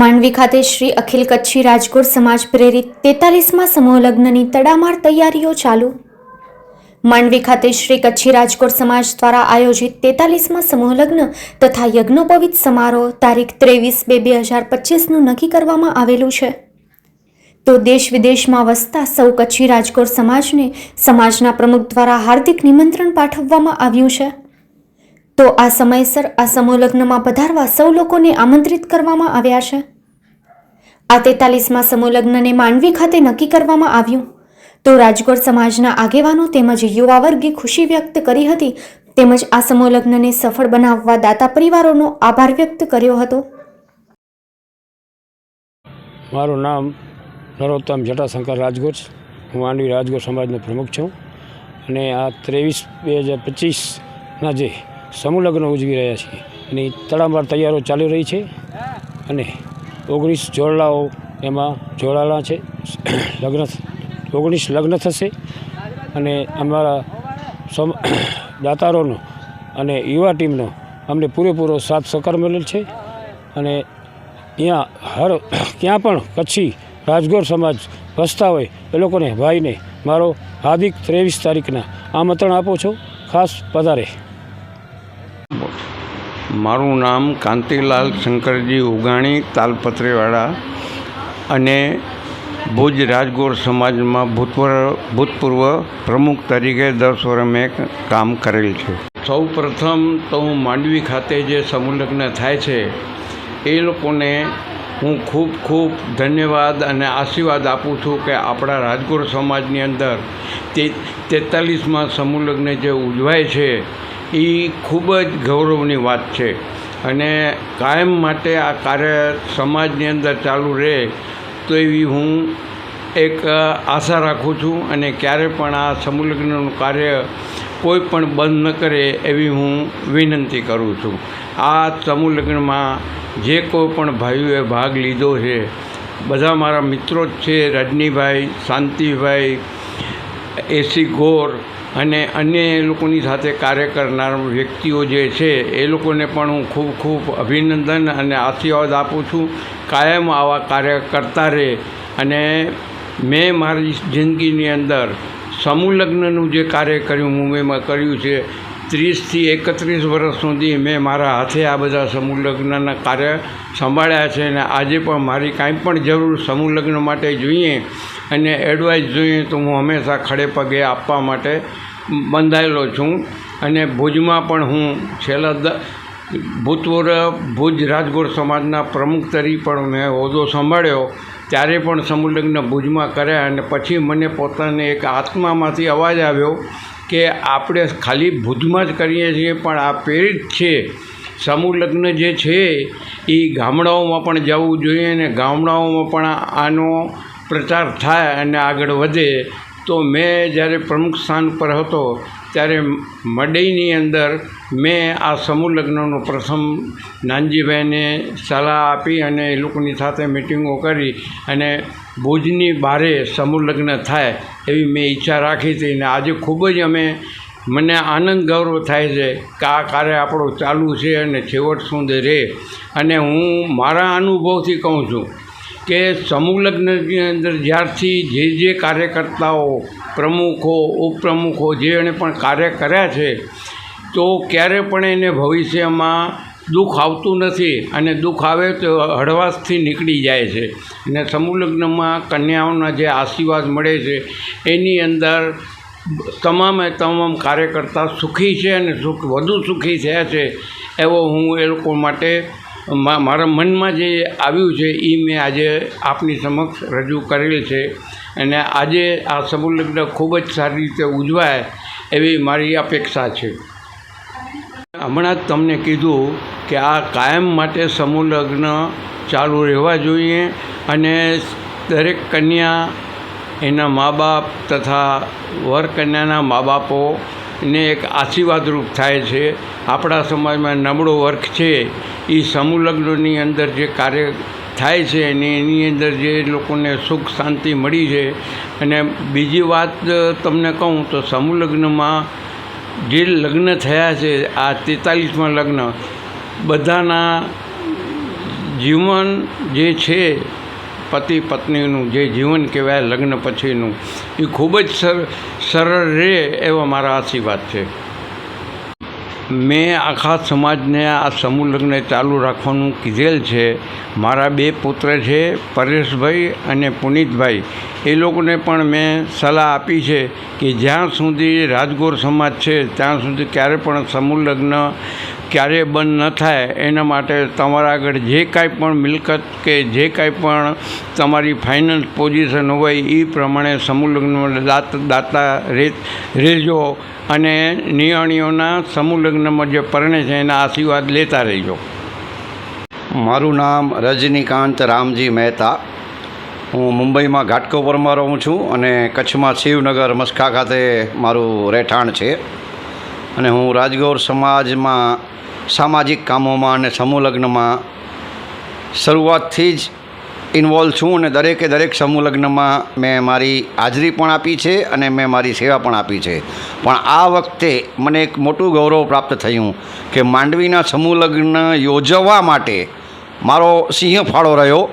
માંડવી ખાતે શ્રી અખિલ કચ્છી રાજકોટ સમાજ પ્રેરિત તેતાલીસમાં સમૂહ લગ્નની તડામાર તૈયારીઓ ચાલુ. માંડવી ખાતે શ્રી કચ્છી રાજકોટ સમાજ દ્વારા આયોજિત તેતાલીસમાં સમૂહ લગ્ન તથા યજ્ઞોપવિત સમારોહ તારીખ ત્રેવીસ બે બે હજાર પચીસનું નક્કી કરવામાં આવેલું છે. તો દેશ વિદેશમાં વસતા સૌ કચ્છી રાજકોટ સમાજને સમાજના પ્રમુખ દ્વારા હાર્દિક નિમંત્રણ પાઠવવામાં આવ્યું છે. તો આ સમયસર આ સમૂહ લગ્નમાં પધારવા સૌ લોકોને આમંત્રિત કરવામાં આવ્યા છે. આ તેતાલીસમાં સમૂહ લગ્નને માંડવી ખાતે નક્કી કરવામાં આવ્યું. તો રાજકોટ સમાજના આગેવાનો તેમજ યુવા વર્ગે ખુશી વ્યક્ત કરી હતી. તેમજ આ સમૂહ લગ્નને સફળ બનાવવા દાતા પરિવારોનો આભાર વ્યક્ત કર્યો હતો. મારું નામ નરોત્તમ જટાશંકર રાજગોર હું માંડવી રાજગોર સમાજનો પ્રમુખ છું. અને આ ત્રેવીસ, બે હજાર પચીસના જે સમૂહ ઉજવી રહ્યા છીએ. અને તડામાર તૈયારો ચાલી રહી છે. અને ઓગણીસ જોડલાઓ એમાં જોડાયેલા છે. લગ્ન ઓગણીસ લગ્ન થશે. અને અમારા સમ, દાતારોનો અને યુવા ટીમનો અમને પૂરેપૂરો સાથ સહકાર મળેલ છે. અને ત્યાં હર, ક્યાં પણ કચ્છી રાજગોર સમાજ વસતા હોય એ લોકોને ભાઈને મારો હાર્દિક ત્રેવીસ તારીખના આમંત્રણ આપો છો. ખાસ પધારે. મારું નામ કાંતિલાલ શંકરજી ઉગાણી તાલપત્રીવાળા અને ભુજ રાજગોર સમાજમાં ભૂતપૂર્વ ભૂતપૂર્વ પ્રમુખ તરીકે દસ વર્ષ મેં કામ કરેલ છે. સૌ પ્રથમ તો હું માંડવી ખાતે જે સમુલગ્ન થાય છે, એ લોકોને હું ખૂબ ખૂબ ધન્યવાદ અને આશીર્વાદ આપું છું કે આપણા રાજગોર સમાજની અંદર તે, તેતાલીસમાં સમૂહલગ્ન જે ઉજવાય છે એ ખૂબ જ ગૌરવની વાત છે. અને કાયમ માટે આ કાર્ય સમાજની અંદર ચાલુ રહે તો એવી હું એક આશા રાખું છું અને ક્યારે પણ આ સમુલગ્નનું કાર્ય કોઈ પણ બંધ ન કરે એવી હું વિનંતી કરું છું. આ સમુલગ્નમાં જે કોઈ પણ ભાઈઓએ ભાગ લીધો છે, બધા મારા મિત્રો જ છે, રજનીભાઈ, શાંતિભાઈ, એસી ગોર અને અન્ય એ લોકોની સાથે કાર્ય કરનાર વ્યક્તિઓ જે છે, એ લોકોને પણ હું ખૂબ ખૂબ અભિનંદન અને આશીર્વાદ આપું છું. કાયમ આવા કાર્ય કરતા રહે અને મેં મારી જિંદગીની અંદર સમૂહ લગ્નનું જે કાર્ય કર્યું મુંબઈમાં કર્યું છે, ત્રીસથી એકત્રીસ વર્ષ સુધી મેં મારા હાથે આ બધા સમૂહ લગ્નના કાર્ય સંભાળ્યા છે અને આજે પણ મારી કાંઈ પણ જરૂર સમૂહ લગ્ન માટે જોઈએ અને એડવાઇસ જોઈએ તો હું હંમેશા ખડે પગે આપવા માટે બંધાયેલો છું. અને ભુજમાં પણ હું છેલ્લા દ, ભૂતપૂર્વ ભુજ રાજગોર સમાજના પ્રમુખ તરીકે પણ મેં હોદ્દો સંભાળ્યો. ત્યારે પણ સમુલગ્ન ભુજમાં કર્યા અને પછી મને પોતાને એક આત્મામાંથી અવાજ આવ્યો કે આપણે ખાલી ભુજમાં જ કરીએ છીએ, પણ આ પ્રેરિત છે. સમૂહલગ્ન જે છે એ ગામડાઓમાં પણ જવું જોઈએ અને ગામડાઓમાં પણ આનો પ્રચાર થાય અને આગળ વધે, તો મેં જ્યારે પ્રમુખ સ્થાન પર હતો, ત્યારે મડઈની અંદર મેં આ સમૂહ લગ્નનો પ્રથમ નાનજીભાઈને સલાહ આપી અને એ લોકોની સાથે મિટિંગો કરી અને ભુજની બારે સમૂહ લગ્ન થાય એવી મેં ઈચ્છા રાખી હતી અને આજે ખૂબ જ અમે મને આનંદ ગૌરવ થાય છે કે આ કાર્ય આપણો ચાલુ છે અને છેવટ સુધી રહે. અને હું મારા અનુભવથી કહું છું કે સમૂહ લગ્નની અંદર જ્યારથી જે જે કાર્યકર્તાઓ, પ્રમુખો, ઉપપ્રમુખો જે એણે પણ કાર્ય કર્યા છે, તો ક્યારે પણ એને ભવિષ્યમાં દુઃખ આવતું નથી અને દુઃખ આવે તો હળવાશથી નીકળી જાય છે. અને સમૂહ લગ્નમાં કન્યાઓના જે આશીર્વાદ મળે છે, એની અંદર તમામે તમામ કાર્યકર્તા સુખી છે અને સુખ વધુ સુખી થયા છે, એવો હું એ લોકો માટે મારા મનમાં જે આવ્યું છે એ મેં આજે આપની સમક્ષ રજૂ કરેલ છે. અને આજે આ સમૂહલગ્ન ખૂબ જ સારી રીતે ઉજવાય એવી મારી અપેક્ષા છે. હમણાં જ તમને કીધું કે આ કાયમ માટે સમૂહ લગ્ન ચાલુ રહેવા જોઈએ અને દરેક કન્યા એના મા બાપ તથા વર કન્યાના મા બાપોને એક આશીર્વાદરૂપ થાય છે. આપણા સમાજમાં નબળો વર્ગ છે. એ સમૂહ લગ્નની અંદર જે કાર્ય થાય છે અને એની અંદર જે લોકોને સુખ શાંતિ મળી છે. અને બીજી વાત તમને કહું તો સમૂહ લગ્નમાં જે લગ્ન થયા છે, આ તેતાલીસમાં લગ્ન, બધાના જીવન જે છે, પતિ પત્નીનું જે જીવન કહેવાય, લગ્ન પછીનું એ ખૂબ જ સર, સરળ રહે એવા મારા આશીર્વાદ છે. મેં આખા સમાજને, આ સમૂહ લગ્ન ચાલુ રાખવાનું કીધેલ છે. મારા બે પુત્ર છે, પરેશભાઈ અને પુનિતભાઈ. એ લોકોને પણ મેં સલાહ આપી છે કે જ્યાં સુધી રાજગોર સમાજ છે, ત્યાં સુધી ક્યારે પણ સમૂહ લગ્ન ક્યારે બંધ ન થાય, એના માટે તમારા આગળ જે કાંઈ પણ મિલકત કે જે કાંઈ પણ તમારી ફાઇનાન્સ પોઝિશન હોય એ પ્રમાણે સમૂહ દાત, દાતા રહેજો અને નિયાણીઓના સમૂહલગ્નમાં જે પરણે છે, એના આશીર્વાદ લેતા રહેજો. મારું નામ રજનીકાંત રામજી મહેતા. હું મુંબઈમાં ઘાટકોપરમાં રહું છું અને કચ્છમાં શિવનગર મસ્કા ખાતે મારું રહેઠાણ છે. અને હું રાજગૌર સમાજમાં સામાજિક કામોમાં અને સમૂહ લગ્નમાં શરૂઆતથી જ ઇન્વોલ્વ છું અને દરેકે દરેક સમૂહ લગ્નમાં મેં મારી હાજરી પણ આપી છે અને મેં મારી સેવા પણ આપી છે. પણ આ વખતે મને એક મોટું ગૌરવ પ્રાપ્ત થયું કે માંડવીના સમૂહ યોજવા માટે મારો સિંહ ફાળો રહ્યો.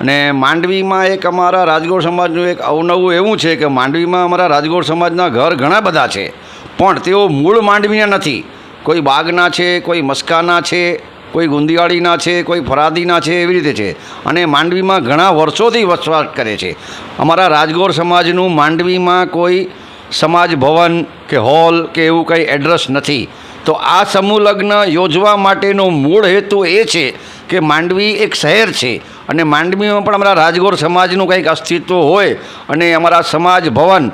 અને માંડવીમાં એક અમારા રાજગોર સમાજનું એક અવનવું એવું છે કે માંડવીમાં અમારા રાજગોર સમાજના ઘર ઘણા બધા છે. પણ તેઓ મૂળ માંડવીના નથી. કોઈ બાગના છે, કોઈ મસ્કાના છે, કોઈ ગુંદિયાળીના છે, કોઈ ફરાદીના છે, એવી રીતે છે. અને માંડવીમાં ઘણા વર્ષોથી વસવાટ કરે છે. અમારા રાજગોર સમાજનું માંડવીમાં કોઈ સમાજ ભવન કે હોલ કે એવું કંઈ એડ્રેસ નથી. તો આ સમૂહ લગ્ન યોજવા માટેનો મૂળ હેતુ એ છે કે માંડવી એક શહેર છે. અને માંડવીમાં પણ અમારા રાજગોર સમાજનું કંઈક અસ્તિત્વ હોય અને અમારા સમાજ ભવન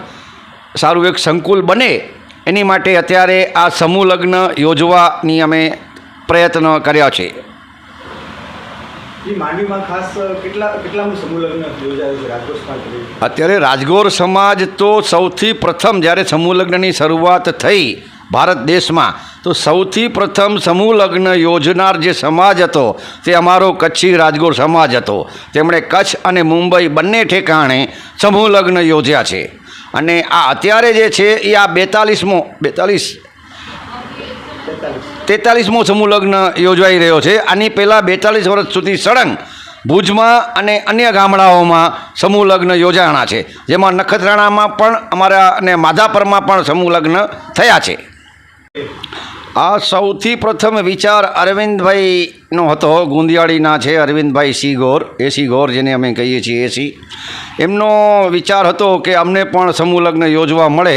સારું એક સંકુલ બને એની માટે અત્યારે આ સમૂહ લગ્ન યોજવાની અમે પ્રયત્ન કર્યા છે. અત્યારે રાજગોર સમાજ તો સૌથી પ્રથમ જ્યારે સમૂહ લગ્નની શરૂઆત થઈ ભારત દેશમાં તો સૌથી પ્રથમ સમૂહ લગ્ન યોજનાર જે સમાજ હતો તે અમારો કચ્છી રાજગોર સમાજ હતો. તેમણે કચ્છ અને મુંબઈ બંને ઠેકાણે સમૂહ લગ્ન યોજ્યા છે. અને આ અત્યારે જે છે એ આ બેતાલીસમો, બેતાલીસ? તેતાલીસમો સમૂહ લગ્ન યોજાઈ રહ્યો છે. આની પહેલાં બેતાલીસ વર્ષ સુધી સળંગ, ભુજમાં અને અન્ય ગામડાઓમાં સમૂહ લગ્ન યોજાણા છે. જેમાં નખત્રાણામાં પણ અમારા અને માધાપરમાં પણ સમૂહ લગ્ન થયા છે. આ સૌથી પ્રથમ વિચાર અરવિંદભાઈનો હતો. ગુંદિયાળીના છે અરવિંદભાઈ સી ગોર એસી ગોર જેને અમે કહીએ છીએ એસી એમનો વિચાર હતો કે અમને પણ સમૂહ લગ્ન યોજવા મળે.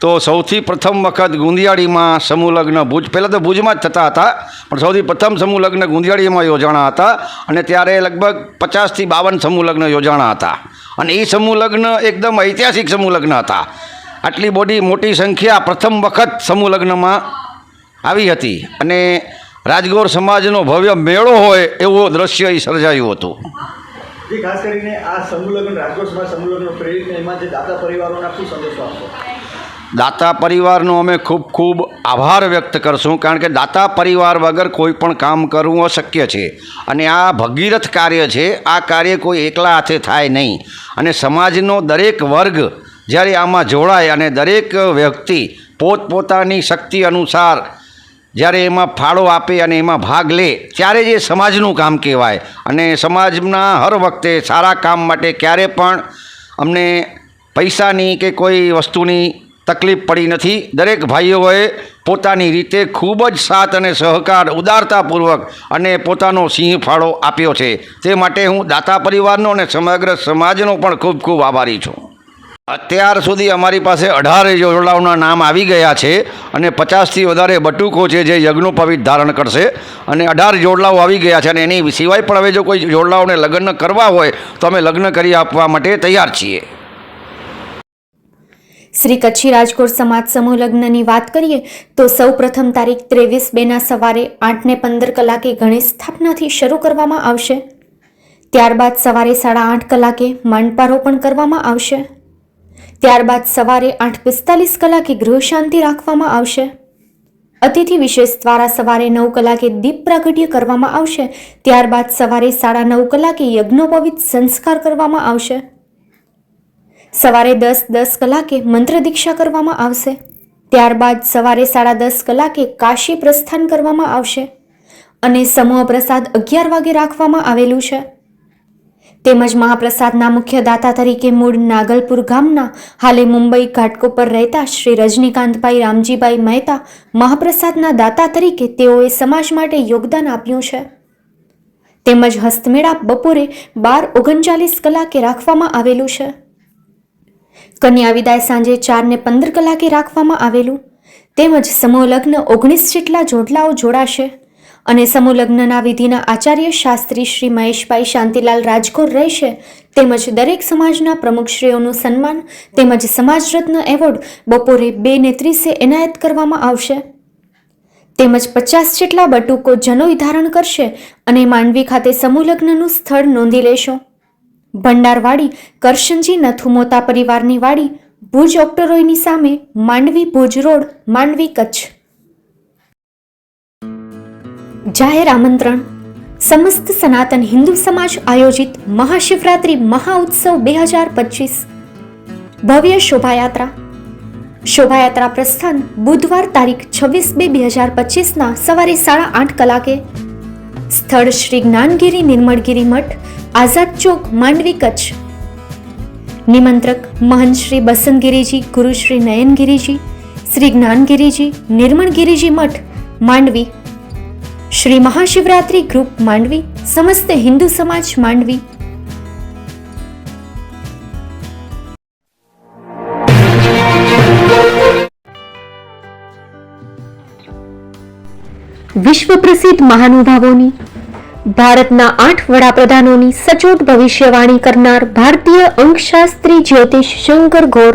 તો સૌથી પ્રથમ વખત ગુંદિયાળીમાં સમૂહ લગ્ન ભુજ, પહેલાં તો ભુજમાં જ થતા હતા, પણ સૌથી પ્રથમ સમૂહ લગ્ન ગુંદિયાળીમાં યોજાણા હતા અને ત્યારે લગભગ પચાસથી બાવન સમૂહ લગ્ન યોજાણા હતા. અને એ સમૂહ લગ્ન એકદમ ઐતિહાસિક સમૂહ લગ્ન હતા. આટલી બોડી મોટી સંખ્યા પ્રથમ વખત સમૂહ લગ્નમાં આવી હતી અને રાજગોર સમાજનો ભવ્ય મેળો હોય એવું દ્રશ્ય એ સર્જાયું હતું. જે ખાસ કરીને આ સમૂહ લગ્ન રાજકોટ સમાજ સમૂહ પ્રેરિત એમાં જે દાતા પરિવારોના શું સંદેશો આપશો? દાતા પરિવારનો અમે ખૂબ ખૂબ આભાર વ્યક્ત કરશું કારણ કે દાતા પરિવાર વગર કોઈ પણ કામ કરવું અશક્ય છે. અને આ ભગીરથ કાર્ય છે આ કાર્ય કોઈ એકલા હાથે થાય નહીં. અને સમાજનો દરેક વર્ગ જ્યારે આમાં જોડાય અને દરેક વ્યક્તિ પોતપોતાની શક્તિ અનુસાર જ્યારે એમાં ફાળો આપે અને એમાં ભાગ લે, ત્યારે જે સમાજનું કામ કહેવાય. અને સમાજના હર વખતે સારા કામ માટે ક્યારે પણ અમને પૈસાની કે કોઈ વસ્તુની તકલીફ પડી નથી. દરેક ભાઈઓએ પોતાની રીતે ખૂબ જ સાથ અને સહકાર ઉદારતાપૂર્વક અને પોતાનો સિંહ ફાળો આપ્યો છે. તે માટે હું દાતા પરિવારનો અને સમગ્ર સમાજનો પણ ખૂબ ખૂબ આભારી છું. અત્યાર સુધી અમારી પાસે અઢાર જોડાઓના નામ આવી ગયા છે અને પચાસથી વધારે બટુકો છે જે યજ્ઞોપવિત ધારણ કરશે. અને અઢાર જોડલાઓ આવી ગયા છે અને એની સિવાય પણ હવે જો કોઈ જોડલાઓને લગ્ન કરવા હોય, તો અમે લગ્ન કરી આપવા માટે તૈયાર છીએ. શ્રી કચ્છી રાજકોટ સમાજ સમૂહ લગ્નની વાત કરીએ, તો સૌ પ્રથમ તારીખ ત્રેવીસ બેના સવારે આઠને પંદર કલાકે ગણેશ સ્થાપનાથી શરૂ કરવામાં આવશે. ત્યારબાદ સવારે સાડા આઠ કલાકે મંડપારોપણ કરવામાં આવશે. ત્યારબાદ સવારે આઠ પિસ્તાલીસ કલાકે ગૃહ શાંતિ રાખવામાં આવશે. અતિથિ વિશેષ દ્વારા સવારે નવ કલાકે દીપ પ્રાગટ્ય કરવામાં આવશે. ત્યારબાદ સવારે સાડા નવ કલાકે યજ્ઞોપવિત સંસ્કાર કરવામાં આવશે. સવારે દસ દસ કલાકે મંત્ર દીક્ષા કરવામાં આવશે. ત્યારબાદ સવારે સાડા દસ કલાકે કાશી પ્રસ્થાન કરવામાં આવશે. અને સમૂહ પ્રસાદ અગિયાર વાગે રાખવામાં આવેલું છે. તેમજ મહાપ્રસાદના મુખ્ય દાતા તરીકે મૂળ નાગલપુર ગામના હાલે મુંબઈ ઘાટકોપર રહેતા શ્રી રજનીકાંતભાઈ રામજીભાઈ મહેતા મહાપ્રસાદના દાતા તરીકે તેઓએ સમાજ માટે યોગદાન આપ્યું છે. તેમજ હસ્તમેળાપ બપોરે બાર ઓગણચાલીસ કલાકે રાખવામાં આવેલું છે. કન્યા વિદાય સાંજે ચાર ને પંદર કલાકે રાખવામાં આવેલું. તેમજ સમૂહ લગ્ન ઓગણીસ જેટલા જોડલાઓ જોડાશે. અને સમૂહ લગ્નના વિધિના આચાર્ય શાસ્ત્રી શ્રી મહેશભાઈ શાંતિલાલ રાજકોર રહેશે, તેમજ દરેક સમાજના પ્રમુખશ્રીઓનું સન્માન તેમજ સમાજ રત્ન એવોર્ડ બપોરે બે ને ત્રીસે એનાયત કરવામાં આવશે. તેમજ પચાસ જેટલા બટુકો જનોઈ ધારણ કરશે અને માંડવી ખાતે સમૂહ લગ્નનું સ્થળ નોંધી લેશો. ભંડારવાડી, કરશનજી નથુમોતા પરિવારની વાડી, ભુજ ઓક્ટરોયની સામે માંડવી ભુજ રોડ, માંડવી કચ્છ. જાહેર આમંત્રણ. સમસ્ત સનાતન હિન્દુ સમાજ આયોજિત મહાશિવરાત્રિ મહાઉત્સવ બે હજાર પચીસ. ભવ્ય શોભાયાત્રા. શોભાયાત્રા પ્રસ્થાન બુધવાર તારીખ છવ્વીસ બે બે હજાર પચીસના સવારે સાડા આઠ કલાકે. સ્થળ શ્રી જ્ઞાનગીરી નિર્મળગીરી મઠ, આઝાદ ચોક, માંડવી કચ્છ. નિમંત્રક મહંત શ્રી બસંતગીરીજી, ગુરુ શ્રી નયનગીરીજી, શ્રી જ્ઞાનગીરીજી, નિર્મળગીરીજી મઠ, માંડવી. શ્રી મહાશિવરાત્રિ ગ્રુપ માંડવી, સમસ્ત હિન્દુ સમાજ માંડવી. વિશ્વ પ્રસિદ્ધ મહાનુભાવોની, ભારતના આઠ વડાપ્રધાનોની સચોટ ભવિષ્યવાણી કરનાર ભારતીય અંકશાસ્ત્રી જ્યોતિષ શંકર ઘોર